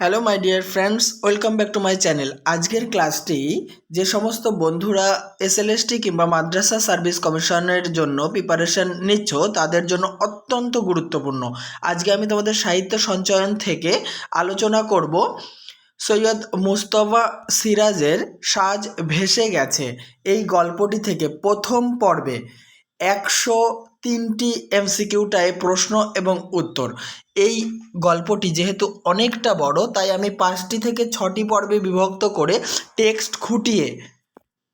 Hello my dear friends welcome back to my channel আজকের ক্লাসটি যে সমস্ত বন্ধুরা এসএলএসটি কিংবা মাদ্রাসা সার্ভিস কমিশনের জন্য প্রিপারেশন নিচ্ছ, তাদের জন্য অত্যন্ত গুরুত্বপূর্ণ। আজকে আমি তোমাদের সাহিত্য সঞ্চয়ন থেকে আলোচনা করব। সৈয়দ মুস্তফা সিরাজের সাজ ভেসে গেছে এই গল্পটি থেকে প্রথম পর্বে। একশো তিনটি এমসিকিউ টাইপ প্রশ্ন এবং উত্তর। এই গল্পটি যেহেতু অনেকটা বড়, তাই আমি পাঁচটি থেকে ছটি পর্বে বিভক্ত করে টেক্সট খুঁটিয়ে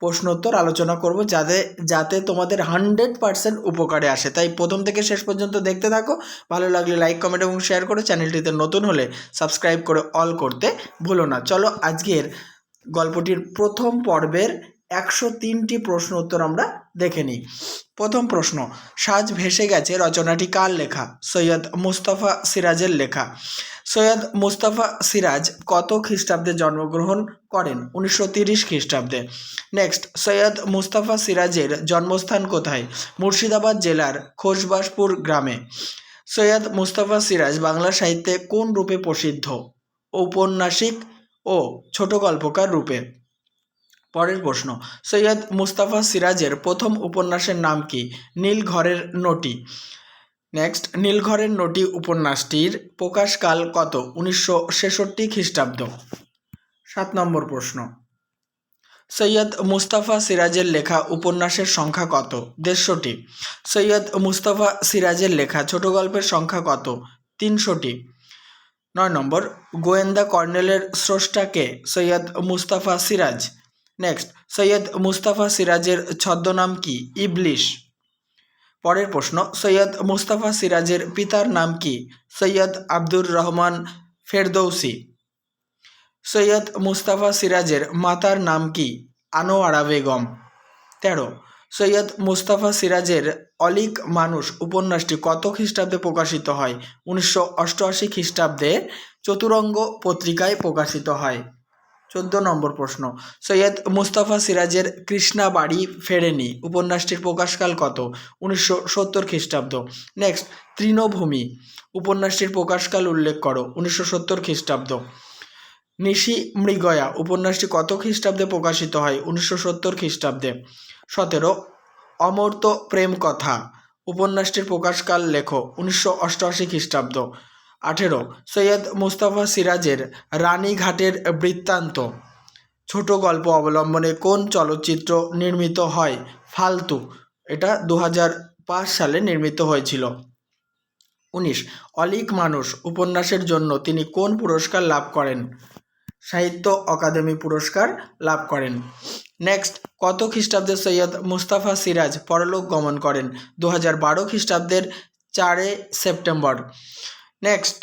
প্রশ্নোত্তর আলোচনা করব যাতে যাতে তোমাদের হান্ড্রেড পার্সেন্ট উপকারে আসে। তাই প্রথম থেকে শেষ পর্যন্ত দেখতে থাকো। ভালো লাগলে লাইক, কমেন্ট এবং শেয়ার করে চ্যানেলটিতে নতুন হলে সাবস্ক্রাইব করে অল করতে ভুলো না। চলো আজকের গল্পটির প্রথম পর্বের একশো তিনটি প্রশ্ন উত্তর আমরা দেখে নিই। প্রথম প্রশ্ন, সাজ ভেসে গেছে রচনাটি কার লেখা? সৈয়দ মুস্তফা সিরাজের লেখা। সৈয়দ মুস্তফা সিরাজ কত খ্রিস্টাব্দে জন্মগ্রহণ করেন? উনিশশো তিরিশ খ্রিস্টাব্দে। নেক্সট সৈয়দ মুস্তফা সিরাজের জন্মস্থান কোথায়? মুর্শিদাবাদ জেলার খোশবাসপুর গ্রামে। সৈয়দ মুস্তফা সিরাজ বাংলা সাহিত্যে কোন রূপে প্রসিদ্ধ? ঔপন্যাসিক ও ছোট গল্পকার রূপে। পরের প্রশ্ন। সৈয়দ মুস্তাফা সিরাজের প্রথম উপন্যাসের নাম কি? নীলঘরের নটি। নেক্সট, নীলঘরের নটি উপন্যাসটির প্রকাশকাল কত? উনিশশো ছেষট্টি খ্রিস্টাব্দ। সাত নম্বর প্রশ্ন। সৈয়দ মুস্তাফা সিরাজের লেখা উপন্যাসের সংখ্যা কত? দেড়শোটি। সৈয়দ মুস্তাফা সিরাজের লেখা ছোট গল্পের সংখ্যা কত? তিনশোটি। নয় নম্বর, গোয়েন্দা কর্নেলের স্রষ্টাকে সৈয়দ মুস্তাফা সিরাজ। নেক্সট সৈয়দ মুস্তাফা সিরাজের ছদ্মনাম কি? ইবলিশ। পরের প্রশ্ন, সৈয়দ মুস্তাফা সিরাজের পিতার নাম কি? সৈয়দ আব্দুর রহমান ফেরদৌসি। সৈয়দ মুস্তাফা সিরাজের মাতার নাম কি? আনোয়ারা বেগম। তেরো, সৈয়দ মুস্তাফা সিরাজের অলিক মানুষ উপন্যাসটি কত খ্রিস্টাব্দে প্রকাশিত হয়? উনিশশো অষ্টআশি খ্রিস্টাব্দে চতুরঙ্গ পত্রিকায় প্রকাশিত হয়। চোদ্দ নম্বর প্রশ্ন। সৈয়দ মুস্তাফা সিরাজের কৃষ্ণা বাড়ি ফেরেনি, উপন্যাসটির প্রকাশকাল কত? উনিশশো সত্তর খ্রিস্টাব্দ। নেক্সট, তৃণভূমি, উপন্যাসটির প্রকাশকাল উল্লেখ করো, উনিশশো সত্তর খ্রিস্টাব্দ। নিশি মৃগয়া, উপন্যাসটি কত খ্রিস্টাব্দে প্রকাশিত হয়? উনিশশো সত্তর খ্রিস্টাব্দে। সতেরো, অমর্ত্য প্রেম কথা উপন্যাসটির প্রকাশকাল লেখো, উনিশশো অষ্টআশি খ্রিস্টাব্দ। আঠেরো। সৈয়দ মুস্তাফা সিরাজের রানীঘাটের বৃত্তান্ত। ছোট গল্প অবলম্বনে কোন চলচ্চিত্র নির্মিত হয়? ফালতু। এটা দু সালে নির্মিত হয়েছিল। উনিশ। অলিক মানুষ উপন্যাসের জন্য তিনি কোন পুরস্কার লাভ করেন? সাহিত্য অকাদেমি পুরস্কার লাভ করেন। নেক্সট। কত খ্রিস্টাব্দে সৈয়দ মুস্তাফা সিরাজ পরলোক গমন করেন? দু হাজার বারো খ্রিস্টাব্দের চারে সেপ্টেম্বর। নেক্সট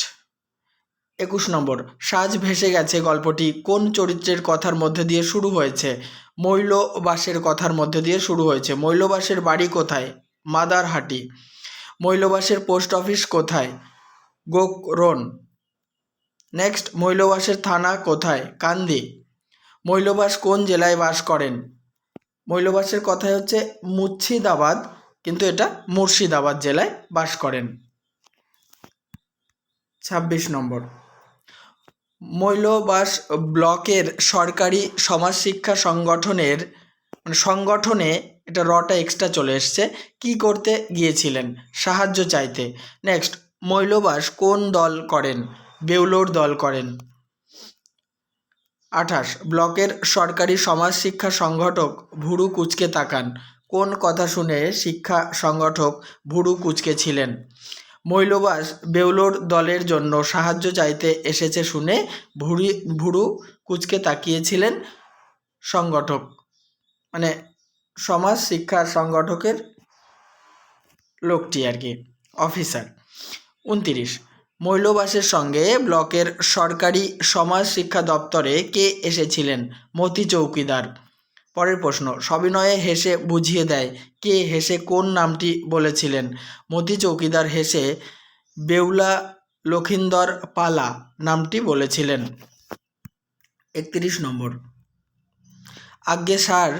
একুশ নম্বর। সাজ ভেসে গেছে গল্পটি। কোন চরিত্রের কথার মধ্যে দিয়ে শুরু হয়েছে? মৈলবাসের কথার মধ্যে দিয়ে শুরু হয়েছে। মৈলবাসের বাড়ি কোথায়? মাদারহাটি। মৈলবাসের পোস্ট অফিস কোথায়? গোকরন নেক্সট মৈলবাসের থানা কোথায়? কান্দি। মৈলবাস কোন জেলায় বাস করেন? মৈলবাসের কথায় হচ্ছে মুর্শিদাবাদ, কিন্তু এটা মুর্শিদাবাদ জেলায় বাস করেন। ছাব্বিশ নম্বর। মৈলবাস ব্লকের সরকারি সমাজ শিক্ষা সংগঠনের মানে সংগঠনে এটা রটা এক্সট্রা চলে এসছে। কি করতে গিয়েছিলেন? সাহায্য চাইতে। নেক্সট মৈলবাস কোন দল করেন? বেউলোর দল করেন। আঠাশ, ব্লকের সরকারি সমাজ শিক্ষা সংগঠক ভুরু কুচকে তাকান। কোন কথা শুনে শিক্ষা সংগঠক ভুরু কুচকে ছিলেন? মৈলবাস বেউলোর দলের জন্য সাহায্য চাইতে এসেছে শুনে ভুরি ভুরু কুচকে তাকিয়েছিলেন সংগঠক মানে সমাজ শিক্ষা সংগঠকের লোকটি আর কি, অফিসার। উনতিরিশ, মৈলবাসের সঙ্গে ব্লকের সরকারি সমাজ শিক্ষা দপ্তরে কে এসেছিলেন? মতি চৌকিদার। পরের প্রশ্ন, সবিনয়ে হেসে বুঝিয়ে দেয় কে হেসে কোন নামটি বলেছিলেন। মতি চৌকিদার হেসে বেউলা লখিন্দর পালা নামটি বলেছিলেন। একত্রিশ নম্বর, আজ্ঞে সার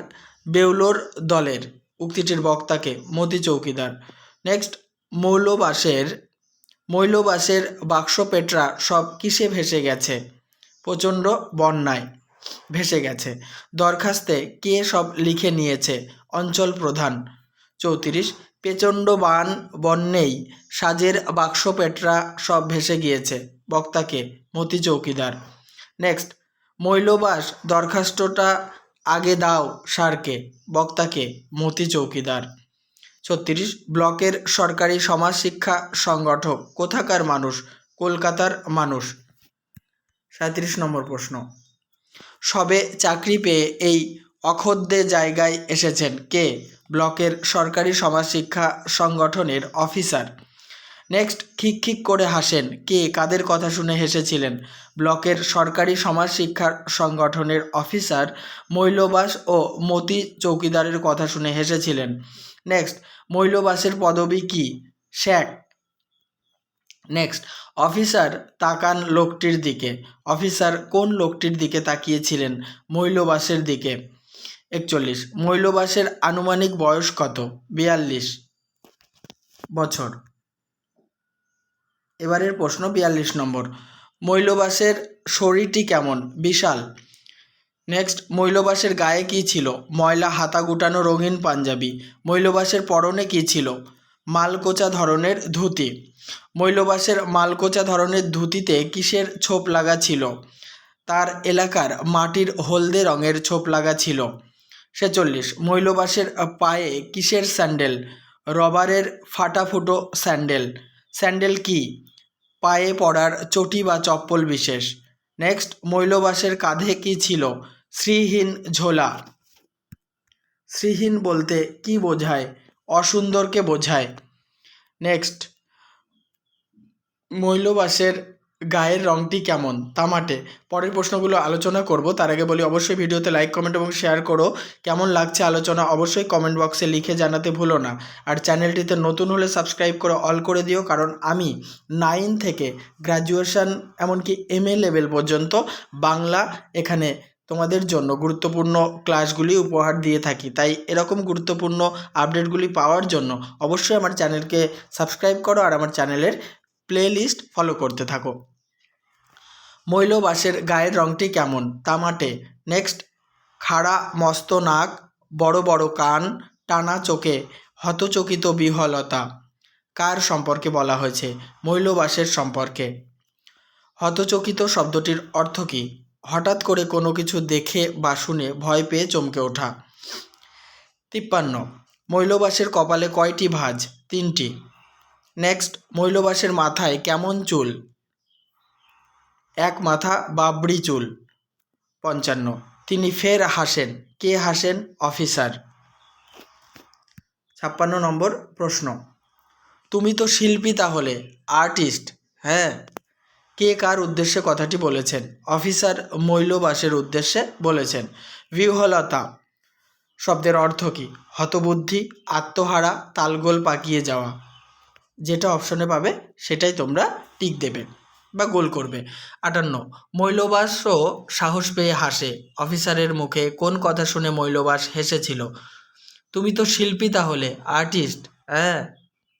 বেউলোর দলের উক্তিটির বক্তাকে, মতি চৌকিদার। নেক্সট, মৌলবাসের, মৈলবাসের বাক্স পেটরা সব কিসে ভেসে গেছে? প্রচণ্ড বন্যায়। ভেসে গেছে। দরখাস্তে কে সব লিখে নিয়েছে? অঞ্চল প্রধান। চৌত্রিশ প্রচণ্ড বান বন্যেই সাজের বাক্স পেটরা সব ভেসে গিয়েছে। বক্তাকে মতি চৌকিদার। নেক্সট, মৈলবাস দরখাস্তটা আগে দাও সারকে। বক্তাকে মতি চৌকিদার। ছত্রিশ, ব্লকের সরকারি সমাজ শিক্ষা সংগঠক। কোথাকার মানুষ? কলকাতার মানুষ। সাঁত্রিশ নম্বর প্রশ্ন। সবে চাকরি পেয়ে এই অখদ্দে জায়গায় এসেছেন কে? ব্লকের সরকারি সমাজ শিক্ষা সংগঠনের অফিসার। নেক্সট খিক খিক করে হাসেন, কে কাদের কথা শুনে হেসেছিলেন? ব্লকের সরকারি সমাজ শিক্ষা সংগঠনের অফিসার মৈলবাস ও মতি চৌকিদারের কথা শুনে হেসেছিলেন। নেক্সট, মৈলবাসের পদবি কি? শ্যাক নেক্সট অফিসার তাকান লোকটির দিকে। অফিসার কোন লোকটির দিকে তাকিয়েছিলেন? মৈলবাসের দিকে। একচল্লিশ, মৈলবাসের আনুমানিক বয়স কত? বিয়াল্লিশ বছর। এবারের প্রশ্ন বিয়াল্লিশ নম্বর। মৈলবাসের শরীরটি কেমন? বিশাল। নেক্সট মৈলবাসের গায়ে কী ছিল? ময়লা হাতা গুটানো রঙিন পাঞ্জাবি। মৈলবাসের পরনে কী ছিল? মালকোচা ধরনের ধুতি। মৈলবাসের মালকোচা ধরনের ধুতিতে কিসের ছোপ লাগা ছিল? তার এলাকার মাটির হলদে রঙের ছোপ লাগা ছিল। ছেচল্লিশ, মৈলবাসের পায়ে কিসের স্যান্ডেল? রবারের ফাটাফুটো স্যান্ডেল। স্যান্ডেল কি? পায়ে পড়ার চটি বা চপ্পল বিশেষ। নেক্সট, মৈলবাসের কাঁধে কি ছিল? শ্রীহীন ঝোলা। শ্রীহীন বলতে কি বোঝায়? অসুন্দরকে বোঝায়। নেক্সট মৈলবাসের গায়ের রঙটি কেমন? তামাটে পরের প্রশ্নগুলো আলোচনা করব। তার আগে বলি, অবশ্যই ভিডিওতে লাইক কমেন্ট এবং শেয়ার করো। কেমন লাগছে আলোচনা? অবশ্যই কমেন্ট বক্সে লিখে জানাতে ভুলো না। আর চ্যানেলটিতে নতুন হলে সাবস্ক্রাইব করে অল করে দিও। কারণ আমি নাইন থেকে গ্র্যাজুয়েশন এমনকি এম এ লেভেল পর্যন্ত বাংলা এখানে তোমাদের জন্য গুরুত্বপূর্ণ ক্লাসগুলি উপহার দিয়ে থাকি। তাই এরকম গুরুত্বপূর্ণ আপডেটগুলি পাওয়ার জন্য অবশ্যই আমার চ্যানেলকে সাবস্ক্রাইব করো। আর আমার চ্যানেলের প্লে লিস্ট ফলো করতে থাকো। মৈলবাসের গায়ের রঙটি কেমন? তামাটে নেক্সট খাড়া, মস্ত নাক, বড় বড় কান, টানা চোখে, হতচকিত বিহলতা। কার সম্পর্কে বলা হয়েছে? মৈলবাসের সম্পর্কে। হতচকিত শব্দটির অর্থ কী? হঠাৎ করে কোনো কিছু দেখে বা শুনে ভয় পেয়ে চমকে ওঠা। তিপ্পান্ন, মৈলবাসের কপালে কয়টি ভাঁজ? তিনটি। নেক্সট মৈলবাসের মাথায় কেমন চুল? এক মাথা বাবড়ি চুল। পঞ্চান্ন। তিনি ফের হাসেন। কে হাসেন? অফিসার। ছাপ্পান্ন নম্বর প্রশ্ন। তুমি তো শিল্পী তাহলে, আর্টিস্ট হ্যাঁ? কে কার উদ্দেশ্যে কথাটি বলেছেন? অফিসার মৈলবাসের উদ্দেশ্যে বলেছেন। বিহ্বলতা। শব্দের অর্থ কী? হতবুদ্ধি, আত্মহারা, তালগোল পাকিয়ে যাওয়া। যেটা অপশনে পাবে সেটাই তোমরা টিক দেবে বা গোল করবে। আটান্ন মৈলবাসও সাহস পেয়ে হাসে। অফিসারের মুখে কোন কথা শুনে মৈলবাস হেসেছিল? তুমি তো শিল্পী তাহলে আর্টিস্ট হ্যাঁ?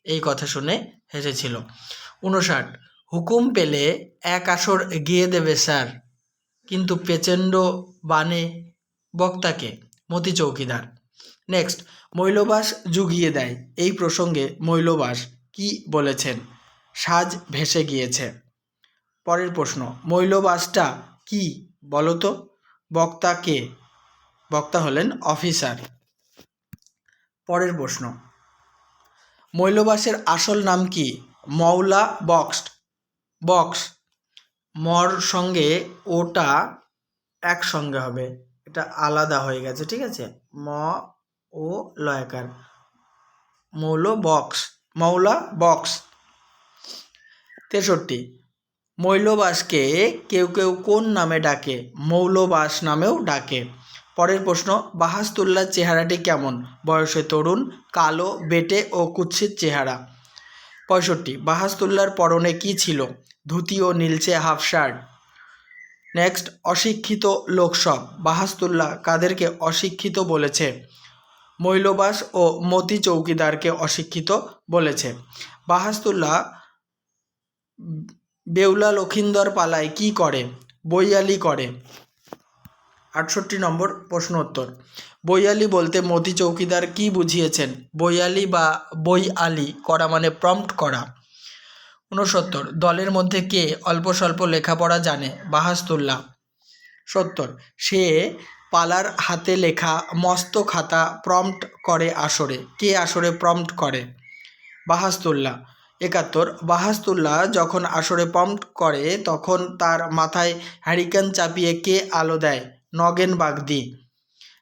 এই কথা শুনে হেসেছিল। উনষাট হুকুম পেলে এক আসর গিয়ে দেবে স্যার, কিন্তু প্রচণ্ড বানে বক্তাকে, মতি চৌকিদার। নেক্সট, মৈলবাস জুগিয়ে দেয়। এই প্রসঙ্গে মৈলবাস বলেছেন? সাজ ভেসে গিয়েছে। পরের প্রশ্ন, মৈলবাসটা কি বলো তো? বক্তা কে? বক্তা হলেন অফিসার। পরের প্রশ্ন, মৈলবাসের আসল নাম কি? মৌলা বক্সড। বক্স, মর সঙ্গে ওটা একসঙ্গে হবে। এটা আলাদা হয়ে গেছে, ঠিক আছে? ম, ও লয়কার মৌল বক্স। মৌলা বক্স। তেষট্টি, মৌলবাসকে কেউ কেউ কোন নামে ডাকে? মৌলবাস নামেও ডাকে। পরের প্রশ্ন, বাহাস্তুল্লার চেহারাটি কেমন? বয়সে তরুণ, কালো, বেটে ও কুৎসিত চেহারা। পঁয়ষট্টি, বাহাস্তুল্লার পরনে কি ছিল? ধুতি ও নীলচে হাফ শার্ট। নেক্সট, অশিক্ষিত লোকসব বাহাস্তুল্লাহ কাদেরকে অশিক্ষিত বলেছে? মৈলবাস ও মতি চৌকিদারকে অশিক্ষিত বলেছে। বাহাস্তুল্লাহ বেউলা লক্ষিন্দর পালায় কি করে? বইয়ালি করে। আটষট্টি নম্বর প্রশ্ন উত্তর। বইয়ালি বলতে মতি চৌকিদার কি বুঝিয়েছেন? বইয়ালি বা বই আলি করা মানে প্রম্পট করা। ঊনসত্তর, দলের মধ্যে কে অল্প স্বল্প লেখাপড়া জানে? বাহাস্তুল্লাহ। সত্তর, সে পালার হাতে লেখা মস্ত খাতা প্রম্পট করে আসরে। কে আসরে প্রম্পট করে? বাহাস্তুল্লাহ। একাত্তর, বাহাস্তুল্লাহ যখন আসরে প্রম্পট করে, তখন তার মাথায় হ্যারিকেন চাপিয়ে কে আলো দেয়? নগেন বাগদি।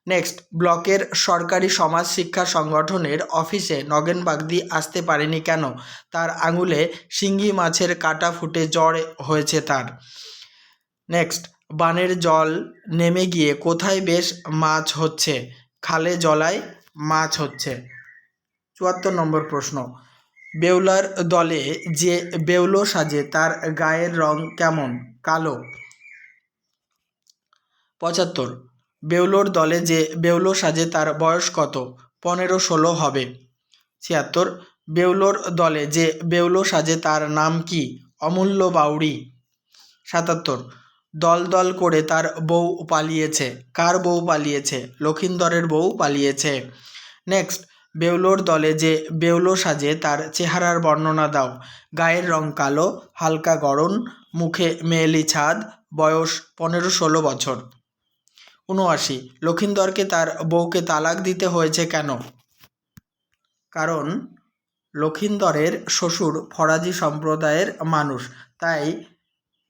নেক্সট, ব্লকের সরকারি সমাজ শিক্ষা সংগঠনের অফিসে নগেন বাগদি আসতে পারেনি কেন? তার আঙুলে শিঙ্গি মাছের কাটা ফুটে জ্বর হয়েছে তার। নেক্সট বানের জল নেমে গিয়ে কোথায় বেশ মাছ হচ্ছে? খালে জলায় মাছ হচ্ছে। চুয়াত্তর নম্বর প্রশ্ন। বেউলার দলে যে বেউলো সাজে, তার গায়ের রং কেমন? কালো। পঁচাত্তর। বেউলোর দলে যে বেউলো সাজে, তার বয়স কত? পনেরো ষোলো হবে। ছিয়াত্তর। বেউলোর দলে যে বেউলো সাজে, তার নাম কি? অমূল্য বাউরি সাতাত্তর। দল দল করে তার বউ পালিয়েছে। কার বউ পালিয়েছে? লক্ষিন্দরের বউ পালিয়েছে। নেক্সট, বেউলোর দলে যে বেউলো সাজে তার চেহারার বর্ণনা দাও। গায়ের রং কালো, হালকা গরম মুখে মেয়েলি ছাদ, বয়স পনেরো ষোলো বছর। উনআশি, লক্ষিন্দরকে তার বউকে তালাক দিতে হয়েছে কেন? কারণ লক্ষিন্দরের শ্বশুর ফরাজি সম্প্রদায়ের মানুষ, তাই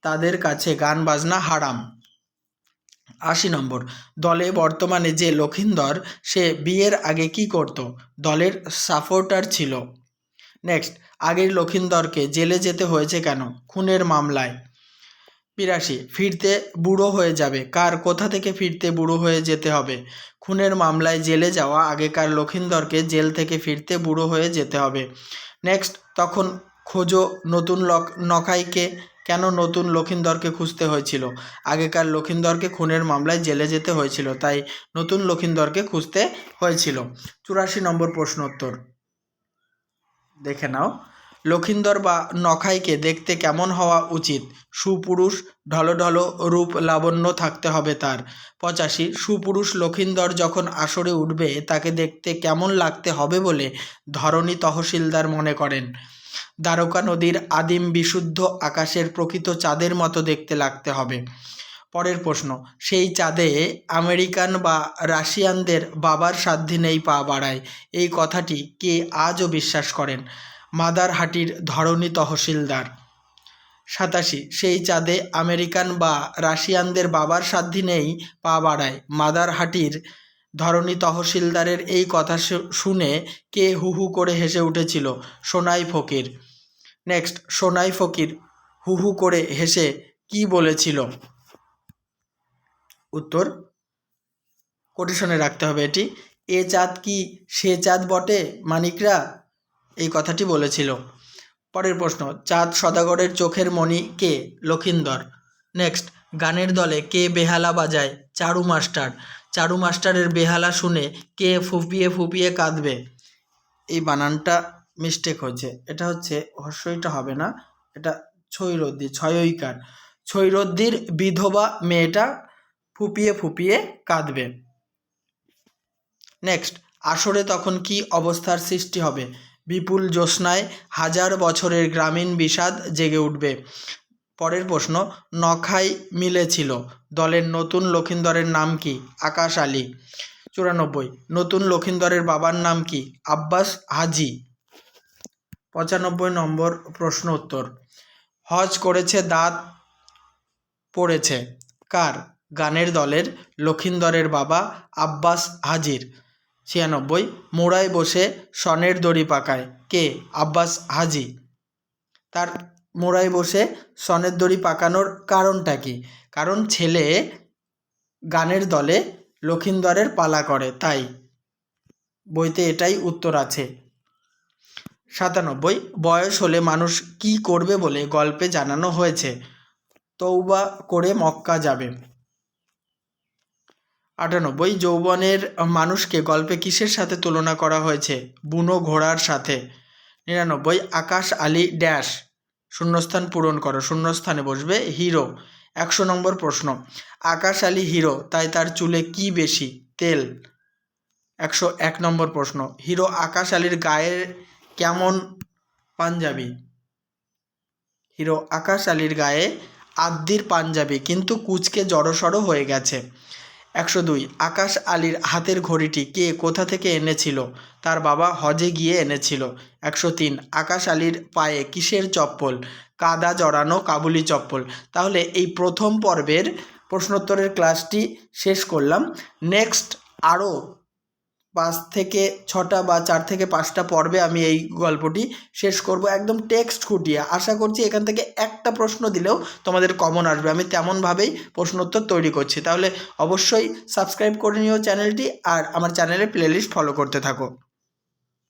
তাদের কাছে গান বাজনা হারাম। আশি নম্বর, দলে বর্তমানে যে লক্ষিন্দর, সে বিয়ের আগে কি করত? দলের সাপোর্টার ছিল। নেক্সট, আগের লক্ষিন্দরকে জেলে যেতে হয়েছে কেন? খুনের মামলায়। বিরাশি, ফিরতে বুড়ো হয়ে যাবে। কার কোথা থেকে ফিরতে বুড়ো হয়ে যেতে হবে? খুনের মামলায় জেলে যাওয়া আগেকার লক্ষিন্দরকে জেল থেকে ফিরতে বুড়ো হয়ে যেতে হবে। নেক্সট, তখন খোঁজো নতুন লক নখাইকে কেন নতুন লক্ষিন্দরকে খুঁজতে হয়েছিল? আগেকার লক্ষিন্দরকে খুনের মামলায় জেলে যেতে হয়েছিল, তাই নতুন লক্ষিন্দরকে খুঁজতে হয়েছিল। চুরাশি নম্বর প্রশ্নোত্তর। দেখে নাও। লক্ষিন্দর বা নখাইকে দেখতে কেমন হওয়া উচিত? সুপুরুষ, ঢলঢলো রূপ লাবণ্য থাকতে হবে তার। পঁচাশি, সুপুরুষ লক্ষিন্দর যখন আসরে উঠবে, তাকে দেখতে কেমন লাগতে হবে বলে ধরণী তহসিলদার মনে করেন। দ্বারকা নদীর আদিম বিশুদ্ধ আকাশের প্রকৃত চাঁদের মতো দেখতে লাগতে হবে। পরের প্রশ্ন, সেই চাঁদে আমেরিকান বা রাশিয়ানদের বাবার সাধ্যে নেই পা বাড়ায়। এই কথাটি কে আজও বিশ্বাস করেন? মাদারহাটির ধরণী তহসিলদার। সাতাশি, সেই চাঁদে আমেরিকান বা রাশিয়ানদের বাবার সাধ্যি নেই পা বাড়ায়। মাদারহাটির ধরণী তহসিলদারের এই কথা শুনে কে হু হু করে হেসে উঠেছিল, সোনাই ফকির। নেক্সট সোনাই ফকির হু হু করে হেসে কি বলেছিল? উত্তর কোটেশনে রাখতে হবে এটি, এ চাঁদ কি সে চাঁদ বটে, মানিকরা? এই কথাটি বলেছিল। পরের প্রশ্ন, চাঁদ সদাগরের চোখের মণি কে? লক্ষিন্দর। নেক্সট গানের দলে কে বেহালা বাজায়? চারু মাস্টার। চারু মাস্টারের বেহালা শুনে কে ফুপিয়ে ফুপিয়ে কাঁদবে? এই বানানটা মিস্টেক হচ্ছে এটা হচ্ছে, হর্ষইটা হবে না, এটা ছৈরদ্দি, ছয়ইকার। ছৈরদ্দির বিধবা মেয়েটা ফুপিয়ে ফুপিয়ে কাঁদবে। নেক্সট আসরে তখন কি অবস্থার সৃষ্টি হবে? বিপুল জ্যোৎস্নায় হাজার বছরের গ্রামীণ বিষাদ জেগে উঠবে। পরের প্রশ্ন, নখাই মিলেছিল দলের নতুন লক্ষিন্দরের নাম কি? আকাশ আলী। চুরানব্বই। নতুন লক্ষিন্দরের বাবার নাম কি? আব্বাস হাজি। পঁচানব্বই নম্বর প্রশ্ন উত্তর। হজ করেছে, দাঁত পড়েছে। কার? গানের দলের লক্ষিন্দরের বাবা আব্বাস হাজির। ছিয়ানব্বই। মোড়ায় বসে সনের দড়ি পাকায়। কে? আব্বাস হাজি। তার মোড়ায় বসে সনের দড়ি পাকানোর কারণটা কি? কারণ ছেলে গানের দলে লক্ষিন্দরের পালা করে, তাই বইতে এটাই উত্তর আছে। সাতানব্বই, বয়স হলে মানুষ কি করবে বলে গল্পে জানানো হয়েছে। তৌবা করে মক্কা যাবে। আটানব্বই, যৌবনের মানুষকে গল্পে কিসের সাথে তুলনা করা হয়েছে? বুনো ঘোড়ার সাথে। নিরানব্বই, আকাশ আলী ড্যাশ। শূন্যস্থান পূরণ করো, শূন্যস্থানে বসবে হিরো একশো নম্বর প্রশ্ন। আকাশ আলী হিরো তাই তার চুলে কি বেশি? তেল। একশো এক নম্বর প্রশ্ন হিরো আকাশ আলীর গায়ে কেমন পাঞ্জাবি? হিরো আকাশ আলীর গায়ে আদ্যির পাঞ্জাবি, কিন্তু কুচকে জড়সড় হয়ে গেছে। একশো দুই। আকাশ আলীর হাতের ঘড়িটি কে কোথা থেকে এনেছিল? তার বাবা হজে গিয়ে এনেছিল। একশো তিন। আকাশ আলীর পায়ে কিসের চপ্পল? কাদা জড়ানো কাবুলি চপ্পল। তাহলে এই প্রথম পর্বের প্রশ্নোত্তরের ক্লাসটি শেষ করলাম। নেক্সট আরও পাঁচ থেকে ছটা বা চার থেকে পাঁচটা পর্বে আমি এই গল্পটি শেষ করব। একদম টেক্সট খুঁটিয়ে। আশা করছি এখান থেকে একটা প্রশ্ন দিলেও তোমাদের কমন আসবে। আমি তেমনভাবেই প্রশ্নোত্তর তৈরি করছি। তাহলে অবশ্যই সাবস্ক্রাইব করে নিও চ্যানেলটি আর আমার চ্যানেলের প্লেলিস্ট ফলো করতে থাকো।